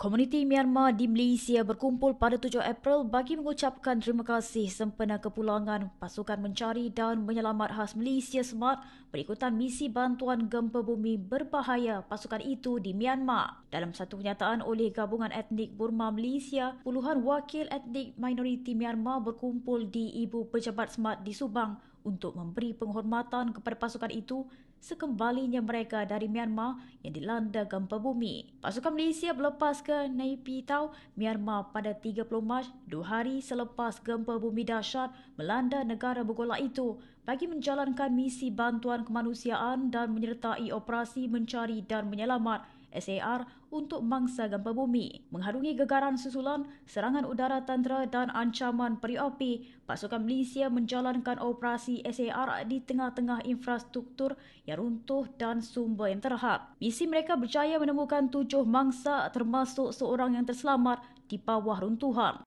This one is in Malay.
Komuniti Myanmar di Malaysia berkumpul pada 7 April bagi mengucapkan terima kasih sempena kepulangan pasukan mencari dan menyelamat khas Malaysia SMART berikutan misi bantuan gempa bumi berbahaya pasukan itu di Myanmar. Dalam satu kenyataan oleh Gabungan Etnik Burma Malaysia, puluhan wakil etnik minoriti Myanmar berkumpul di Ibu Pejabat SMART di Subang untuk memberi penghormatan kepada pasukan itu sekembalinya mereka dari Myanmar yang dilanda gempa bumi. Pasukan Malaysia berlepas ke Naypyidaw, Myanmar pada 30 Mac, dua hari selepas gempa bumi dahsyat melanda negara bergolak itu bagi menjalankan misi bantuan kemanusiaan dan menyertai operasi mencari dan menyelamat SAR untuk mangsa gempa bumi. Mengharungi gegaran susulan, serangan udara tentera dan ancaman peri api, pasukan Malaysia menjalankan operasi SAR di tengah-tengah infrastruktur yang runtuh dan sumber yang terhad. Misi mereka berjaya menemukan tujuh mangsa termasuk seorang yang terselamat di bawah runtuhan.